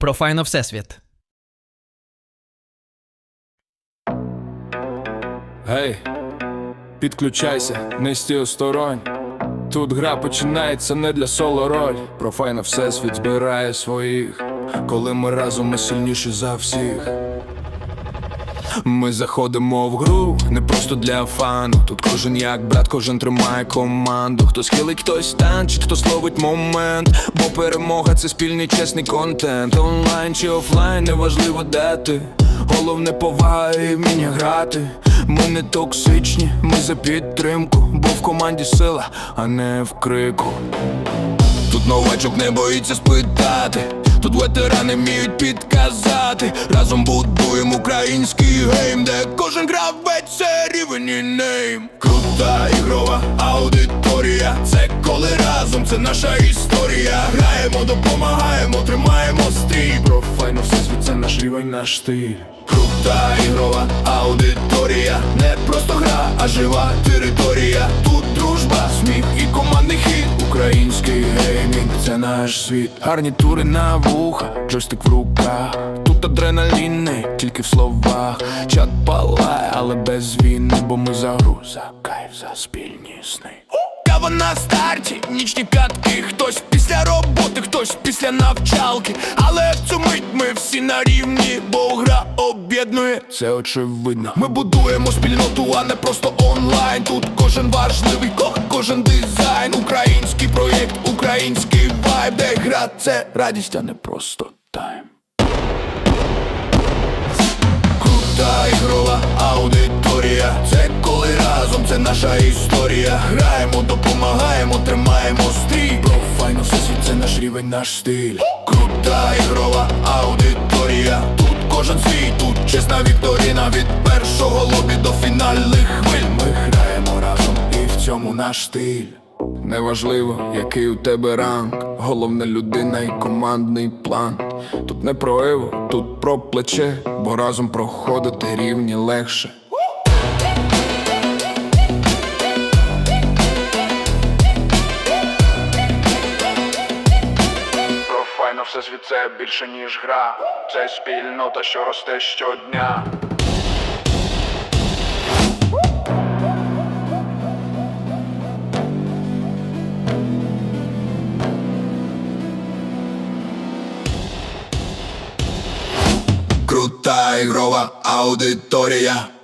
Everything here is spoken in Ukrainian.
Про файно Всесвіт. Гей, підключайся, не стій осторонь. Тут гра починається не для соло роль. Профайно всесвіт збирає своїх. Коли ми разом ми сильніші за всіх. Ми заходимо в гру, не просто для фану. Тут кожен як брат, кожен тримає команду. Хто схилить, хтось танчить, хто словить момент. Бо перемога це спільний чесний контент. Онлайн чи офлайн, неважливо де ти. Головне повага і вміння грати. Ми не токсичні, ми за підтримку, бо в команді сила, а не в крику. Тут новачок не боїться спитати. Тут ветерани вміють підказати. Разом український гейм, де кожен гравець це рівень нейм. Крута ігрова аудиторія. Це коли разом, це наша історія. Граємо, допомагаємо, тримаємо стрій. Профайно всесвіт, це наш рівень, наш стиль. Крута ігрова аудиторія. Не просто гра, а жива територія. Тут дружба, сміх і командний хід. Український геймінг це наш світ. Гарні тури на вуха, джойстик в руках. Тут адреналін не тільки в словах. Чат палає, але без війни, бо ми за гру, за кайф, за спільні сни. Кава на старті, нічні п'ятки, хтось після роботи, хтось після навчалки. Але в цю мить ми всі на рівні, бо гра об'єднує, це очевидно. Ми будуємо спільноту, а не просто онлайн. Тут кожен важливий, ко- кожен дизайн. Український проєкт, український вайб, де гра це радість, а не просто тайм. Наша історія. Граємо, допомагаємо, тримаємо стрій. Профайно всесвіт, це наш рівень, наш стиль. Крута ігрова аудиторія. Тут кожен свій, тут чесна вікторіна від першого лобі до фінальних хвиль. Ми граємо разом, і в цьому наш стиль. Неважливо, який у тебе ранг, головне людина і командний план. Тут не про ево, тут про плече, бо разом проходити рівні легше. Це більше ніж гра. Це спільнота, що росте щодня. Крута ігрова аудиторія.